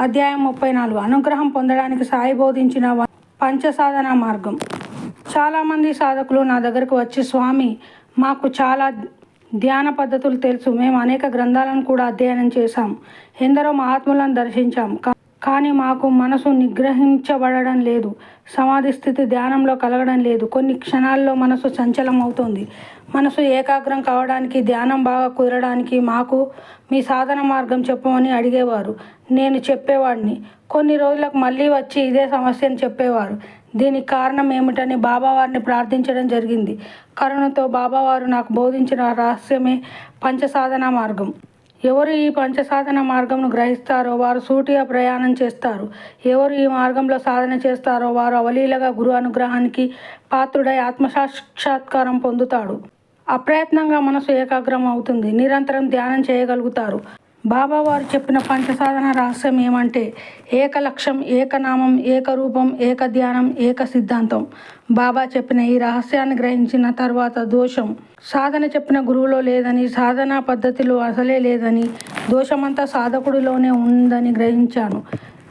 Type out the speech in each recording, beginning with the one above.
అధ్యాయం ముప్పై నాలుగు. అనుగ్రహం పొందడానికి సాయి బోధించిన పంచసాధన మార్గం. చాలామంది సాధకులు నా దగ్గరకు వచ్చి స్వామి మాకు చాలా ధ్యాన పద్ధతులు తెలుసు. మేము అనేక గ్రంథాలను కూడా అధ్యయనం చేశాం. ఎందరో మహాత్ములను దర్శించాం. కానీ మాకు మనసు నిగ్రహించబడడం లేదు. సమాధి స్థితి ధ్యానంలో కలగడం లేదు. కొన్ని క్షణాల్లో మనసు సంచలం అవుతుంది మనసు ఏకాగ్రం కావడానికి ధ్యానం బాగా కుదరడానికి మాకు మీ సాధన మార్గం చెప్పమని అడిగేవారు. నేను చెప్పేవాడిని. కొన్ని రోజులకు మళ్ళీ వచ్చి ఇదే సమస్యను చెప్పేవారు. దీనికి కారణం ఏమిటని బాబావారిని ప్రార్థించడం జరిగింది. కరుణతో బాబావారు నాకు బోధించిన రహస్యమే పంచసాధన మార్గం. ఎవరు ఈ పంచసాధన మార్గంను గ్రహిస్తారో వారు సూటిగా ప్రయాణం చేస్తారు. ఎవరు ఈ మార్గంలో సాధన చేస్తారో వారు అవలీలగా గురు అనుగ్రహానికి పాత్రుడై ఆత్మసాక్షాత్కారం పొందుతాడు అప్రయత్నంగా మనసు ఏకాగ్రం అవుతుంది నిరంతరం ధ్యానం చేయగలుగుతారు. బాబా వారు చెప్పిన పంచసాధన రహస్యం ఏమంటే ఏక లక్ష్యం ఏకనామం ఏకరూపం ఏక ధ్యానం ఏక సిద్ధాంతం బాబా చెప్పిన ఈ రహస్యాన్ని గ్రహించిన తర్వాత దోషం. సాధన చెప్పిన గురువులో లేదని సాధనా పద్ధతిలో అసలే లేదని దోషమంతా సాధకుడిలోనే ఉందని గ్రహించాను.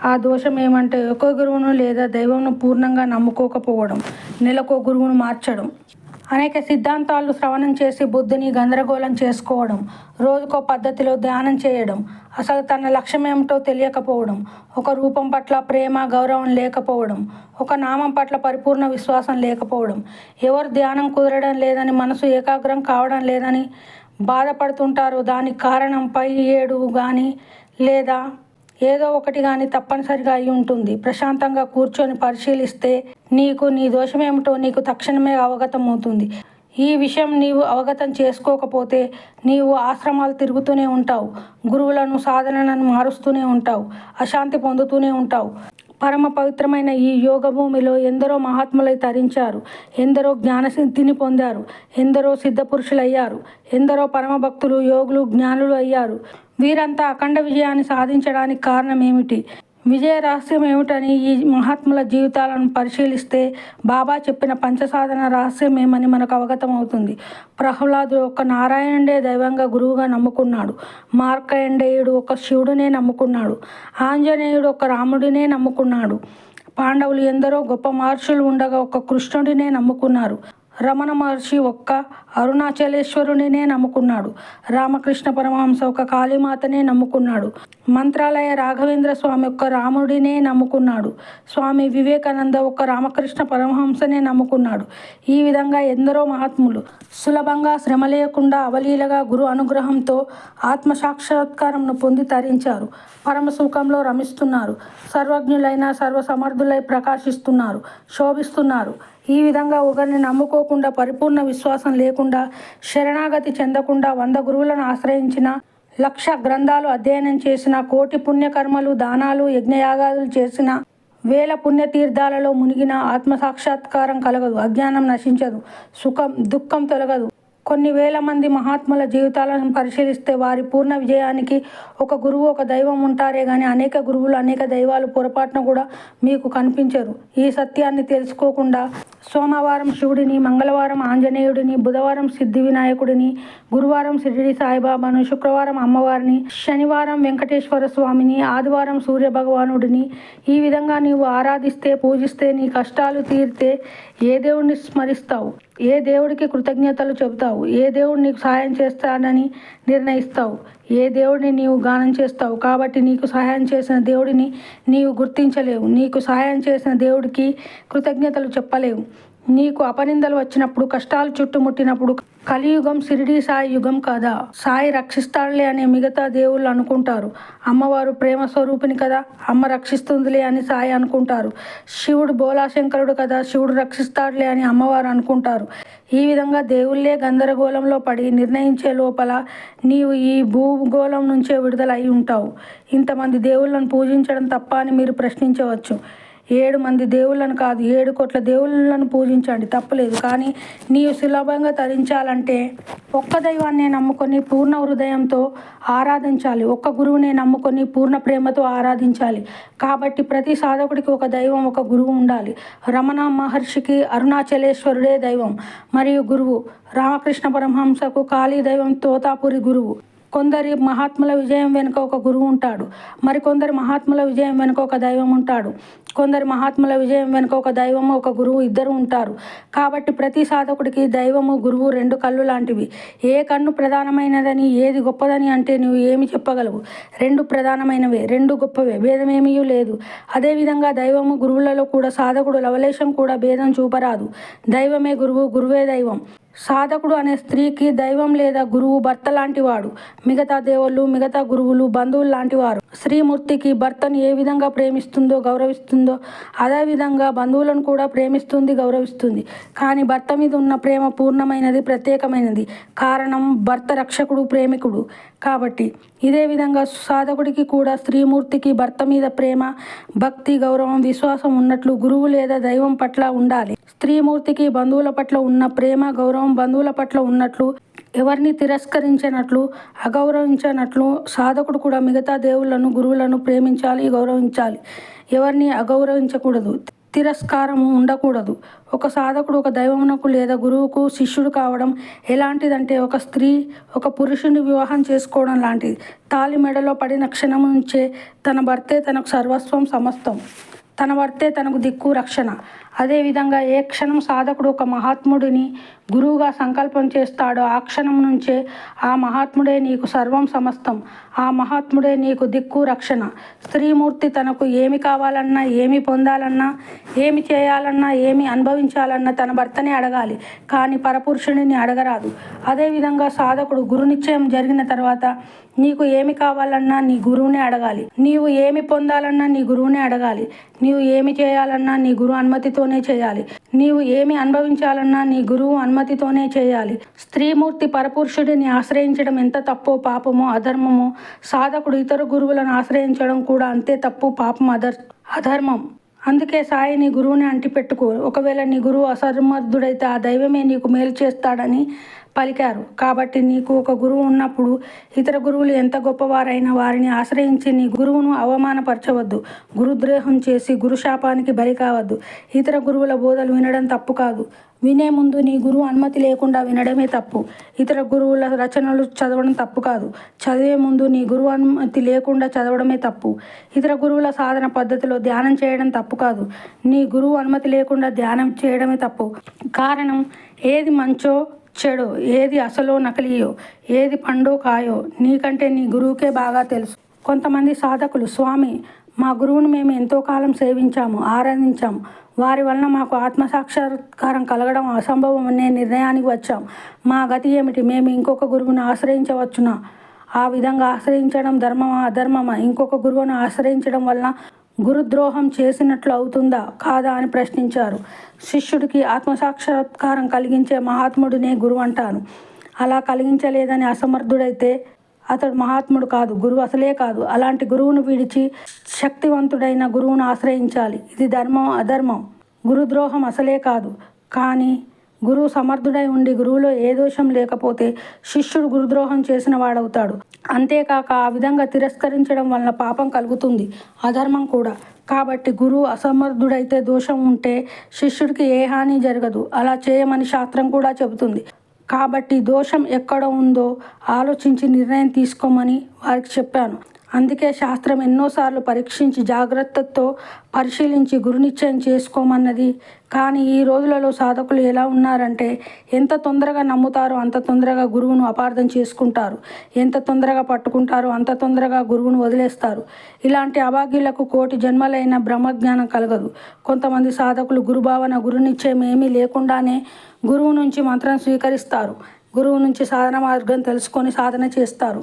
ఆ దోషం ఏమంటే ఒక్కో గురువును లేదా దైవంను పూర్ణంగా నమ్ముకోకపోవడం నెలకో గురువును మార్చడం. అనేక సిద్ధాంతాలు శ్రవణం చేసి బుద్ధిని గందరగోళం చేసుకోవడం రోజుకో పద్ధతిలో ధ్యానం చేయడం అసలు తన లక్ష్యం ఏమిటో తెలియకపోవడం ఒక రూపం పట్ల ప్రేమ గౌరవం లేకపోవడం ఒక నామం పట్ల పరిపూర్ణ విశ్వాసం లేకపోవడం ఎవరు ధ్యానం కుదరడం లేదని మనసు ఏకాగ్రం కావడం లేదని బాధపడుతుంటారో. దానికి కారణం పై ఏడు కానీ లేదా ఏదో ఒకటి కానీ తప్పనిసరిగా అయి ఉంటుంది. ప్రశాంతంగా కూర్చొని పరిశీలిస్తే నీకు నీ దోషమేమిటో నీకు తక్షణమే అవగతం అవుతుంది ఈ విషయం నీవు అవగతం చేసుకోకపోతే నీవు ఆశ్రమాలు తిరుగుతూనే ఉంటావు. గురువులను సాధనలను మారుస్తూనే ఉంటావు. అశాంతి పొందుతూనే ఉంటావు. పరమ పవిత్రమైన ఈ యోగ భూమిలో ఎందరో మహాత్ములై తరించారు ఎందరో జ్ఞానసిద్ధిని పొందారు ఎందరో సిద్ధపురుషులయ్యారు ఎందరో పరమ భక్తులు యోగులు జ్ఞానులు అయ్యారు. వీరంతా అఖండ విజయాన్ని సాధించడానికి కారణం ఏమిటి విజయ రహస్యం ఏమిటని ఈ మహాత్ముల జీవితాలను పరిశీలిస్తే బాబా చెప్పిన పంచసాధన రహస్యం ఏమని మనకు అవగతం అవుతుంది ప్రహ్లాదు ఒక నారాయణుడే దైవంగా గురువుగా నమ్ముకున్నాడు. మార్కండేయుడు ఒక శివుడినే నమ్ముకున్నాడు. ఆంజనేయుడు ఒక రాముడినే నమ్ముకున్నాడు. పాండవులు ఎందరో గొప్ప మహర్షులు ఉండగా ఒక కృష్ణుడినే నమ్ముకున్నారు. రమణ మహర్షి ఒక్క అరుణాచలేశ్వరునినే నమ్ముకున్నాడు. రామకృష్ణ పరమహంస ఒక కాళీమాతనే నమ్ముకున్నాడు. మంత్రాలయ రాఘవేంద్ర స్వామి ఒక్క రాముడినే నమ్ముకున్నాడు. స్వామి వివేకానంద ఒక రామకృష్ణ పరమహంసనే నమ్ముకున్నాడు. ఈ విధంగా ఎందరో మహాత్ములు సులభంగా శ్రమ లేకుండా అవలీలగా గురు అనుగ్రహంతో ఆత్మ సాక్షాత్కారంను పొంది తరించారు. పరమ సుఖంలో రమిస్తున్నారు. సర్వజ్ఞులైన సర్వసమర్థులై ప్రకాశిస్తున్నారు. శోభిస్తున్నారు. ఈ విధంగా ఒకరిని నమ్ముకోకుండా పరిపూర్ణ విశ్వాసం లేకుండా శరణాగతి చెందకుండా వంద గురువులను ఆశ్రయించిన లక్ష గ్రంథాలు అధ్యయనం చేసిన కోటి పుణ్యకర్మలు దానాలు యజ్ఞయాగాదులు చేసిన వేల పుణ్యతీర్థాలలో మునిగిన ఆత్మ సాక్షాత్కారం కలగదు అజ్ఞానం నశించదు సుఖం దుఃఖం తొలగదు. కొన్ని వేల మంది మహాత్ముల జీవితాలను పరిశీలిస్తే వారి పూర్ణ విజయానికి ఒక గురువు ఒక దైవం ఉంటారే కానీ అనేక గురువులు అనేక దైవాలు పొరపాటున కూడా మీకు కనిపించరు. ఈ సత్యాన్ని తెలుసుకోకుండా సోమవారం శివుడిని మంగళవారం ఆంజనేయుడిని బుధవారం సిద్ధి వినాయకుడిని గురువారం షిరిడి సాయిబాబాను శుక్రవారం అమ్మవారిని శనివారం వెంకటేశ్వర స్వామిని ఆదివారం సూర్య భగవానుడిని ఈ విధంగా నీవు ఆరాధిస్తే పూజిస్తే నీ కష్టాలు తీరితే ఏ దేవుణ్ణి స్మరిస్తావు? ఏ దేవుడికి కృతజ్ఞతలు చెబుతావు? ఏ దేవుడు నీకు సహాయం చేస్తాడని నిర్ణయిస్తావు? ఏ దేవుడిని నీవు గానం చేస్తావు? కాబట్టి నీకు సహాయం చేసిన దేవుడిని నీవు గుర్తించలేవు. నీకు సహాయం చేసిన దేవుడికి కృతజ్ఞతలు చెప్పలేవు. నీకు అపనిందలు వచ్చినప్పుడు కష్టాలు చుట్టుముట్టినప్పుడు కలియుగం సిరిడి సాయి యుగం కదా. సాయి రక్షిస్తాడులే అని మిగతా దేవుళ్ళు అనుకుంటారు. అమ్మవారు ప్రేమ స్వరూపిణి కదా అమ్మ రక్షిస్తుందిలే అని సాయి అనుకుంటారు. శివుడు బోలాశంకరుడు కదా శివుడు రక్షిస్తాడులే అని అమ్మవారు అనుకుంటారు. ఈ విధంగా దేవుళ్ళే గందరగోళంలో పడి నిర్ణయించే లోపల నీవు ఈ భూగోళం నుంచే విడుదల అయి ఉంటావు. ఇంతమంది దేవుళ్ళను పూజించడం తప్ప అని మీరు ప్రశ్నించవచ్చు. ఏడు మంది దేవుళ్ళను కాదు ఏడు కోట్ల దేవుళ్ళను పూజించండి. తప్పలేదు. కానీ నీవు సులభంగా తరించాలంటే ఒక్క దైవాన్ని నమ్ముకొని పూర్ణ హృదయంతో ఆరాధించాలి. ఒక్క గురువునే నమ్ముకొని పూర్ణ ప్రేమతో ఆరాధించాలి. కాబట్టి ప్రతి సాధకుడికి ఒక దైవం ఒక గురువు ఉండాలి. రమణ మహర్షికి అరుణాచలేశ్వరుడే దైవం మరియు గురువు. రామకృష్ణ పరమహంసకు కాళీ దైవం తోతాపురి గురువు. కొందరి మహాత్ముల విజయం వెనుక ఒక గురువు ఉంటాడు. మరికొందరి మహాత్ముల విజయం వెనుక ఒక దైవం ఉంటాడు. కొందరు మహాత్ముల విజయం వెనుక ఒక దైవము ఒక గురువు ఇద్దరు ఉంటారు. కాబట్టి ప్రతి సాధకుడికి దైవము గురువు రెండు కళ్ళు లాంటివి. ఏ కన్ను ప్రధానమైనదని ఏది గొప్పదని అంటే నువ్వు ఏమి చెప్పగలవు? రెండు ప్రధానమైనవే రెండు గొప్పవే భేదమేమీ లేదు. అదేవిధంగా దైవము గురువులలో కూడా సాధకుడు లవలేశం కూడా భేదం చూపరాదు. దైవమే గురువు గురువే దైవం. సాధకుడు అనే స్త్రీకి దైవం లేదా గురువు భర్త లాంటి వాడు మిగతా దేవుళ్ళు మిగతా గురువులు బంధువులు లాంటి వారు శ్రీమూర్తికి భర్తను ఏ విధంగా ప్రేమిస్తుందో గౌరవిస్తుందో అదే విధంగా బంధువులను కూడా ప్రేమిస్తుంది గౌరవిస్తుంది. కానీ భర్త మీద ఉన్న ప్రేమ పూర్ణమైనది ప్రత్యేకమైనది. కారణం భర్త రక్షకుడు ప్రేమికుడు. కాబట్టి ఇదే విధంగా సాధకుడికి కూడా స్త్రీమూర్తికి భర్త మీద ప్రేమ భక్తి గౌరవం విశ్వాసం ఉన్నట్లు గురువు లేదా దైవం పట్ల ఉండాలి. స్త్రీమూర్తికి బంధువుల పట్ల ఉన్న ప్రేమ గౌరవం బంధువుల పట్ల ఉన్నట్లు ఎవరిని తిరస్కరించినట్లు అగౌరవించినట్లు సాధకుడు కూడా మిగతా దేవుళ్ళను గురువులను ప్రేమించాలి గౌరవించాలి. ఎవరిని అగౌరవించకూడదు తిరస్కారము ఉండకూడదు. ఒక సాధకుడు ఒక దైవమునకు లేదా గురువుకు శిష్యుడు కావడం ఎలాంటిదంటే ఒక స్త్రీ ఒక పురుషుని వివాహం చేసుకోవడం లాంటిది. తాలి మెడలో పడిన క్షణం నుంచే తన భర్తే తనకు సర్వస్వం సమస్తం. తన భర్తే తనకు దిక్కు రక్షణ. అదేవిధంగా ఏ క్షణం సాధకుడు ఒక మహాత్ముడిని గురువుగా సంకల్పం చేస్తాడో ఆ క్షణం నుంచే ఆ మహాత్ముడే నీకు సర్వం సమస్తం. ఆ మహాత్ముడే నీకు దిక్కు రక్షణ. స్త్రీమూర్తి తనకు ఏమి కావాలన్నా ఏమి పొందాలన్నా ఏమి చేయాలన్నా ఏమి అనుభవించాలన్నా తన భర్తనే అడగాలి. కానీ పరపురుషుడిని అడగరాదు. అదేవిధంగా సాధకుడు గురునిశ్చయం జరిగిన తర్వాత నీకు ఏమి కావాలన్నా నీ గురువునే అడగాలి. నీవు ఏమి పొందాలన్నా నీ గురువునే అడగాలి. నీవు ఏమి చేయాలన్నా నీ గురువు అనుమతితో అనుమతితోనే చేయాలి. నీవు ఏమి అనుభవించాలన్నా నీ గురువు అనుమతితోనే చేయాలి. స్త్రీమూర్తి పరపురుషుడిని ఆశ్రయించడం ఎంత తప్పో పాపమో అధర్మమో సాధకుడు ఇతర గురువులను ఆశ్రయించడం కూడా అంతే తప్పు పాపం అధర్ అధర్మం. అందుకే సాయి నీ గురువుని అంటిపెట్టుకో. ఒకవేళ నీ గురువు అసమర్థుడైతే ఆ దైవమే నీకు మేలు చేస్తాడని పలికారు. కాబట్టి నీకు ఒక గురువు ఉన్నప్పుడు ఇతర గురువులు ఎంత గొప్పవారైన వారిని ఆశ్రయించి నీ గురువును అవమానపరచవద్దు. గురుద్రోహం చేసి గురుశాపానికి బలి కావద్దు. ఇతర గురువుల బోధలు వినడం తప్పు కాదు. వినే ముందు నీ గురువు అనుమతి లేకుండా వినడమే తప్పు. ఇతర గురువుల రచనలు చదవడం తప్పు కాదు. చదివే ముందు నీ గురువు అనుమతి లేకుండా చదవడమే తప్పు. ఇతర గురువుల సాధన పద్ధతిలో ధ్యానం చేయడం తప్పు కాదు. నీ గురువు అనుమతి లేకుండా ధ్యానం చేయడమే తప్పు. కారణం ఏది మంచో చెడు ఏది అసలు నకిలీయో ఏది పండో కాయో నీకంటే నీ గురువుకే బాగా తెలుసు. కొంతమంది సాధకులు స్వామి మా గురువును మేము ఎంతో కాలం సేవించాము ఆరాధించాము. వారి వలన మాకు ఆత్మసాక్షాత్కారం కలగడం అసంభవం అనే నిర్ణయానికి వచ్చాం. మా గతి ఏమిటి? మేము ఇంకొక గురువును ఆశ్రయించవచ్చునా? ఆ విధంగా ఆశ్రయించడం ధర్మమా అధర్మమా? ఇంకొక గురువును ఆశ్రయించడం వలన గురుద్రోహం చేసినట్లు అవుతుందా? కాదా అని ప్రశ్నించారు. శిష్యుడికి ఆత్మసాక్షాత్కారం కలిగించే మహాత్ముడినే గురువు అంటాను. అలా కలిగించలేదని అసమర్థుడైతే అతడు మహాత్ముడు కాదు గురువు అసలే కాదు. అలాంటి గురువును విడిచి శక్తివంతుడైన గురువును ఆశ్రయించాలి. ఇది ధర్మం అధర్మం. గురుద్రోహం అసలే కాదు. కానీ గురువు సమర్థుడై ఉండి గురువులో ఏ దోషం లేకపోతే శిష్యుడు గురుద్రోహం చేసిన వాడవుతాడు. అంతేకాక ఆ విధంగా తిరస్కరించడం వలన పాపం కలుగుతుంది. అధర్మం కూడా. కాబట్టి గురువు అసమర్థుడైతే దోషం ఉంటే శిష్యుడికి ఏ హాని జరగదు. అలా చేయమని శాస్త్రం కూడా చెబుతుంది. కాబట్టి దోషం ఎక్కడ ఉందో ఆలోచించి నిర్ణయం తీసుకోమని వారికి చెప్పాను. అందుకే శాస్త్రం ఎన్నోసార్లు పరీక్షించి జాగ్రత్తతో పరిశీలించి గురునిశ్చయం చేసుకోమన్నది. కానీ ఈ రోజులలో సాధకులు ఎలా ఉన్నారంటే ఎంత తొందరగా నమ్ముతారో అంత తొందరగా గురువును అపార్థం చేసుకుంటారు. ఎంత తొందరగా పట్టుకుంటారో అంత తొందరగా గురువును వదిలేస్తారు. ఇలాంటి అభాగ్యులకు కోటి జన్మలైన బ్రహ్మజ్ఞానం కలగదు. కొంతమంది సాధకులు గురుభావన గురునిశ్చయం ఏమీ లేకుండానే గురువు నుంచి మంత్రం స్వీకరిస్తారు. గురువు నుంచి సాధన మార్గం తెలుసుకొని సాధన చేస్తారు.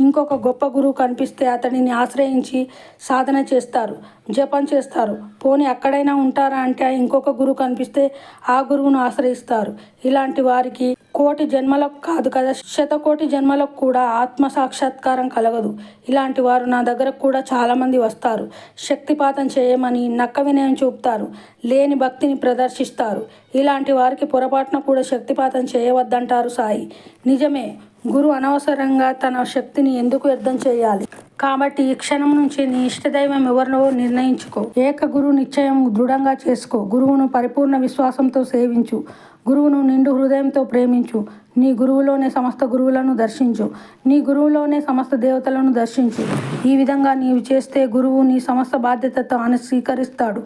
ఇంకొక గొప్ప గురువు కనిపిస్తే అతడిని ఆశ్రయించి సాధన చేస్తారు జపం చేస్తారు. పోని ఎక్కడైనా ఉంటారా అంటే ఇంకొక గురువు కనిపిస్తే ఆ గురువును ఆశ్రయిస్తారు. ఇలాంటి వారికి కోటి జన్మలకు కాదు కదా శతకోటి జన్మలకు కూడా ఆత్మ సాక్షాత్కారం కలగదు. ఇలాంటి వారు నా దగ్గరకు కూడా చాలామంది వస్తారు. శక్తిపాతం చేయమని నక్క వినయం చూపుతారు. లేని భక్తిని ప్రదర్శిస్తారు. ఇలాంటి వారికి పొరపాటున కూడా శక్తిపాతం చేయవద్దంటారు సాయి. నిజమే గురు అనవసరంగా తన శక్తిని ఎందుకు వ్యర్థం చేయాలి? కాబట్టి ఈ క్షణం నుంచి నీ ఇష్టదైవం ఎవరినో నిర్ణయించుకో. ఏక గురు నిశ్చయం దృఢంగా చేసుకో. గురువును పరిపూర్ణ విశ్వాసంతో సేవించు. గురువును నిండు హృదయంతో ప్రేమించు. నీ గురువులోనే సమస్త గురువులను దర్శించు. నీ గురువులోనే సమస్త దేవతలను దర్శించు. ఈ విధంగా నీవు చేస్తే గురువు నీ సమస్త బాధ్యతతో ఆయన స్వీకరిస్తాడు.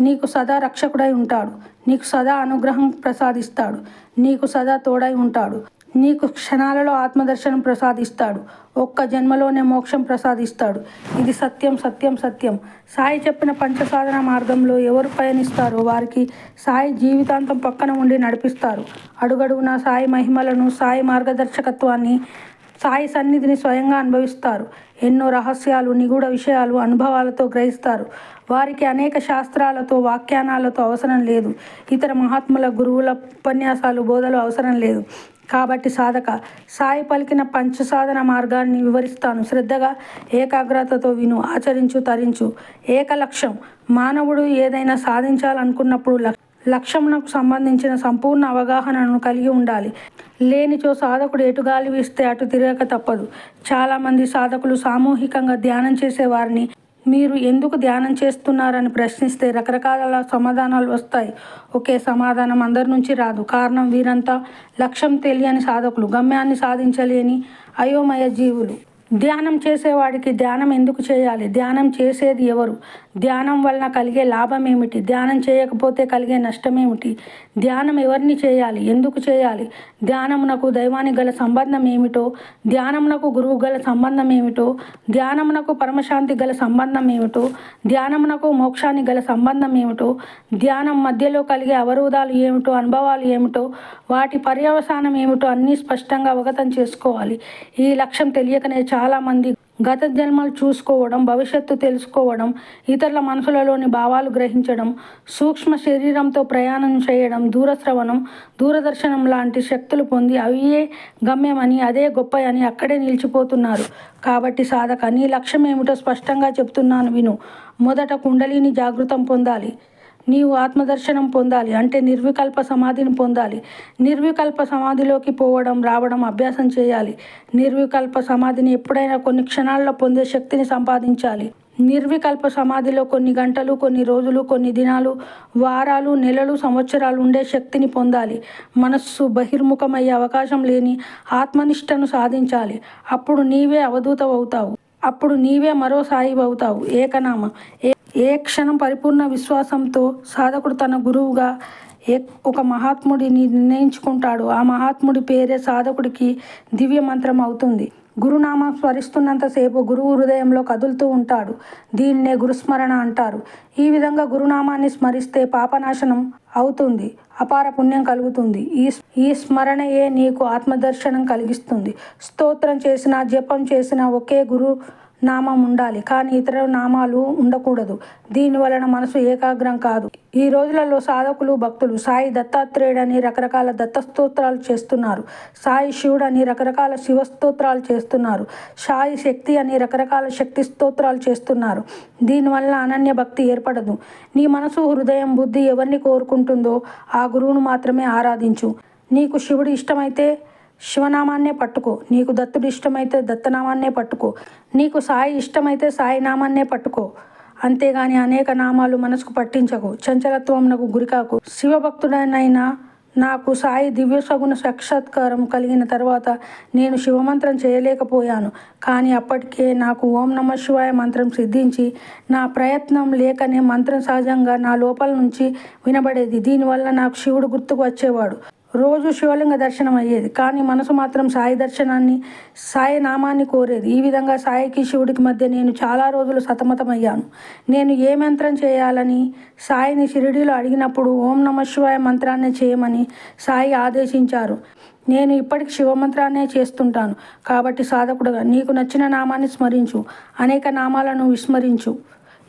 నీకు సదా రక్షకుడై ఉంటాడు. నీకు సదా అనుగ్రహం ప్రసాదిస్తాడు. నీకు సదా తోడై ఉంటాడు. నీకు క్షణాలలో ఆత్మదర్శనం ప్రసాదిస్తాడు. ఒక్క జన్మలోనే మోక్షం ప్రసాదిస్తాడు. ఇది సత్యం సత్యం సత్యం. సాయి చెప్పిన పంచసాధన మార్గంలో ఎవరు పయనిస్తారో వారికి సాయి జీవితాంతం పక్కన ఉండి నడిపిస్తారు. అడుగడుగునా సాయి మహిమలను సాయి మార్గదర్శకత్వాన్ని సాయి సన్నిధిని స్వయంగా అనుభవిస్తారు. ఎన్నో రహస్యాలు నిగూఢ విషయాలు అనుభవాలతో గ్రహిస్తారు. వారికి అనేక శాస్త్రాలతో వ్యాఖ్యానాలతో అవసరం లేదు. ఇతర మహాత్ముల గురువుల ఉపన్యాసాలు బోధలు అవసరం లేదు. కాబట్టి సాధక సాయి పలికిన పంచసాధన మార్గాన్ని వివరిస్తాను. శ్రద్ధగా ఏకాగ్రతతో విను ఆచరించు తరించు. ఏక లక్ష్యం. మానవుడు ఏదైనా సాధించాలనుకున్నప్పుడు లక్ లక్ష్యమునకు సంబంధించిన సంపూర్ణ అవగాహనను కలిగి ఉండాలి. లేనిచో సాధకుడు ఎటు గాలి వీస్తే అటు తిరగక తప్పదు. చాలామంది సాధకులు సామూహికంగా ధ్యానం చేసేవారిని మీరు ఎందుకు ధ్యానం చేస్తున్నారని ప్రశ్నిస్తే రకరకాల సమాధానాలు వస్తాయి. ఒకే సమాధానం అందరి నుంచి రాదు. కారణం వీరంతా లక్ష్యం తెలియని సాధకులు గమ్యాన్ని సాధించలేని అయోమయ జీవులు. ధ్యానం చేసేవాడికి ధ్యానం ఎందుకు చేయాలి? ధ్యానం చేసేది ఎవరు? ధ్యానం వలన కలిగే లాభం ఏమిటి ధ్యానం చేయకపోతే కలిగే నష్టం ఏమిటి ధ్యానం ఎవరిని చేయాలి? ఎందుకు చేయాలి? ధ్యానమునకు దైవానికి గల సంబంధం ఏమిటో? ధ్యానమునకు గురువు గల సంబంధం ఏమిటో? ధ్యానమునకు పరమశాంతి గల సంబంధం ఏమిటో? ధ్యానమునకు మోక్షానికి గల సంబంధం ఏమిటో? ధ్యానం మధ్యలో కలిగే అవరోధాలు ఏమిటో? అనుభవాలు ఏమిటో? వాటి పర్యవసానం ఏమిటో అన్నీ స్పష్టంగా అవగతం చేసుకోవాలి. ఈ లక్ష్యం తెలియకనే చాలామంది గత జన్మలు చూసుకోవడం భవిష్యత్తు తెలుసుకోవడం ఇతరుల మనసులలోని భావాలు గ్రహించడం సూక్ష్మ శరీరంతో ప్రయాణం చేయడం దూరశ్రవణం దూరదర్శనం లాంటి శక్తులు పొంది అవియే గమ్యమని అదే గొప్ప అని అక్కడే నిలిచిపోతున్నారు. కాబట్టి సాధక నీ లక్ష్యం ఏమిటో స్పష్టంగా చెప్తున్నాను విను. మొదట కుండలిని జాగృతం పొందాలి. నీవు ఆత్మదర్శనం పొందాలి అంటే నిర్వికల్ప సమాధిని పొందాలి. నిర్వికల్ప సమాధిలోకి పోవడం రావడం అభ్యాసం చేయాలి. నిర్వికల్ప సమాధిని ఎప్పుడైనా కొన్ని క్షణాల్లో పొందే శక్తిని సంపాదించాలి. నిర్వికల్ప సమాధిలో కొన్ని గంటలు కొన్ని రోజులు కొన్ని దినాలు వారాలు నెలలు సంవత్సరాలు ఉండే శక్తిని పొందాలి. మనస్సు బహిర్ముఖమయ్యే అవకాశం లేని ఆత్మనిష్టను సాధించాలి. అప్పుడు నీవే అవధూత అవుతావు. అప్పుడు నీవే మరో సాయి అవుతావు ఏకనామ. ఏ క్షణం పరిపూర్ణ విశ్వాసంతో సాధకుడు తన గురువుగా ఏ ఒక మహాత్ముడిని నిర్ణయించుకుంటాడు ఆ మహాత్ముడి పేరే సాధకుడికి దివ్య మంత్రం అవుతుంది గురునామం స్మరిస్తున్నంతసేపు గురువు హృదయంలో కదులుతూ ఉంటాడు. దీన్నే గురుస్మరణ అంటారు. ఈ విధంగా గురునామాన్ని స్మరిస్తే పాపనాశనం అవుతుంది. అపార పుణ్యం కలుగుతుంది. ఈ ఈ స్మరణయే నీకు ఆత్మదర్శనం కలిగిస్తుంది. స్తోత్రం చేసిన జపం చేసిన ఒకే గురు నామం ఉండాలి. కానీ ఇతర నామాలు ఉండకూడదు. దీని వలన మనసు ఏకాగ్రం కాదు. ఈ రోజులలో సాధకులు భక్తులు సాయి దత్తాత్రేయుడని రకరకాల దత్తస్తోత్రాలు చేస్తున్నారు. సాయి శివుడు అని రకరకాల శివ స్తోత్రాలు చేస్తున్నారు. సాయి శక్తి అని రకరకాల శక్తి స్తోత్రాలు చేస్తున్నారు. దీనివల్ల అనన్య భక్తి ఏర్పడదు. నీ మనసు హృదయం బుద్ధి ఎవరిని కోరుకుంటుందో ఆ గురువును మాత్రమే ఆరాధించు. నీకు శివుడు ఇష్టమైతే శివనామాన్నే పట్టుకో. నీకు దత్తుడు ఇష్టమైతే దత్తనామాన్నే పట్టుకో. నీకు సాయి ఇష్టమైతే సాయి నామాన్నే పట్టుకో. అంతేగాని అనేక నామాలు మనసుకు పట్టించకు. చంచలత్వంనకు గురికాకు శివభక్తుడనైనా నాకు సాయి దివ్య సగుణ సాక్షాత్కారం కలిగిన తర్వాత నేను శివమంత్రం చేయలేకపోయాను. కానీ అప్పటికే నాకు ఓం నమ శివాయ మంత్రం సిద్ధించి నా ప్రయత్నం లేకనే మంత్రం సహజంగా నా లోపల నుంచి వినబడేది. దీనివల్ల నాకు శివుడు గుర్తుకు వచ్చేవాడు. రోజు శివలింగ దర్శనం అయ్యేది. కానీ మనసు మాత్రం సాయి దర్శనాన్ని సాయి నామాన్ని కోరేది. ఈ విధంగా సాయికి శివుడికి మధ్య నేను చాలా రోజులు సతమతమయ్యాను. నేను ఏ మంత్రం చేయాలని సాయిని షిరిడీలో అడిగినప్పుడు ఓం నమ శివాయ మంత్రాన్ని చేయమని సాయి ఆదేశించారు. నేను ఇప్పటికి శివమంత్రాన్నే చేస్తుంటాను. కాబట్టి సాధకుడుగా నీకు నచ్చిన నామాన్ని స్మరించు. అనేక నామాలను విస్మరించు.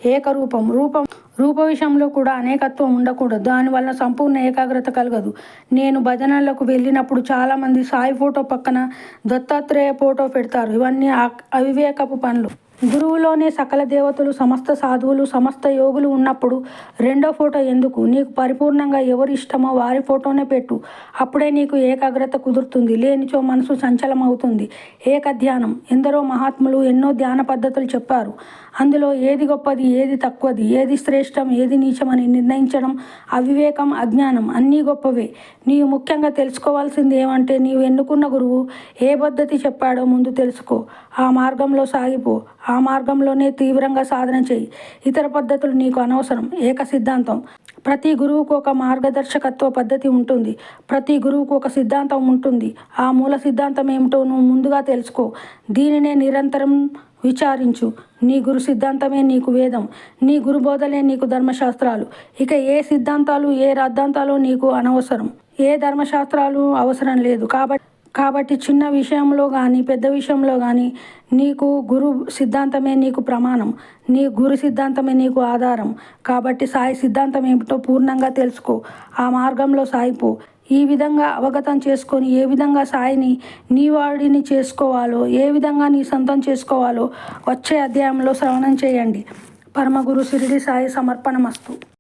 ఏకరూపం రూపం రూప విషయంలో కూడా అనేకత్వం ఉండకూడదు. దానివల్ల సంపూర్ణ ఏకాగ్రత కలగదు. నేను భజనలకు వెళ్ళినప్పుడు చాలామంది సాయి ఫోటో పక్కన దత్తాత్రేయ ఫోటో పెడతారు. ఇవన్నీ ఆ- అవివేకపు పనులు. గురువులోనే సకల దేవతలు సమస్త సాధువులు సమస్త యోగులు ఉన్నప్పుడు రెండో ఫోటో ఎందుకు? నీకు పరిపూర్ణంగా ఎవరు ఇష్టమో వారి ఫోటోనే పెట్టు. అప్పుడే నీకు ఏకాగ్రత కుదురుతుంది. లేనిచో మనసు సంచలమవుతుంది. ఏక ధ్యానం. ఎందరో మహాత్ములు ఎన్నో ధ్యాన పద్ధతులు చెప్పారు. అందులో ఏది గొప్పది ఏది తక్కువది ఏది శ్రేష్టం ఏది నీచమని నిర్ణయించడం అవివేకం అజ్ఞానం అన్నీ గొప్పవే. నీవు ముఖ్యంగా తెలుసుకోవాల్సింది ఏమంటే నీవు ఎన్నుకున్న గురువు ఏ పద్ధతి చెప్పాడో ముందు తెలుసుకో. ఆ మార్గంలో సాగిపో. ఆ మార్గంలోనే తీవ్రంగా సాధన చేయి. ఇతర పద్ధతులు నీకు అనవసరం. ఏక సిద్ధాంతం. ప్రతి గురువుకు ఒక మార్గదర్శకత్వ పద్ధతి ఉంటుంది. ప్రతి గురువుకు ఒక సిద్ధాంతం ఉంటుంది. ఆ మూల సిద్ధాంతం ఏమిటో నువ్వు ముందుగా తెలుసుకో. దీనినే నిరంతరం విచారించు. నీ గురు సిద్ధాంతమే నీకు వేదం. నీ గురు బోధలే నీకు ధర్మశాస్త్రాలు. ఇక ఏ సిద్ధాంతాలు ఏ రాద్ధాంతాలు నీకు అనవసరం. ఏ ధర్మశాస్త్రాలు అవసరం లేదు. కాబట్టి కాబట్టి చిన్న విషయంలో కానీ పెద్ద విషయంలో కానీ నీకు గురు సిద్ధాంతమే నీకు ప్రమాణం. నీ గురు సిద్ధాంతమే నీకు ఆధారం. కాబట్టి సాయి సిద్ధాంతం ఏమిటో పూర్ణంగా తెలుసుకో. ఆ మార్గంలో సాయిపో. ఈ విధంగా అవగతం చేసుకొని ఏ విధంగా సాయిని నీ వాడిని చేసుకోవాలో ఏ విధంగా నీ సొంతం చేసుకోవాలో వచ్చే అధ్యాయంలో శ్రవణం చేయండి. పరమగురు సిరిడి సాయి సమర్పణమస్తు.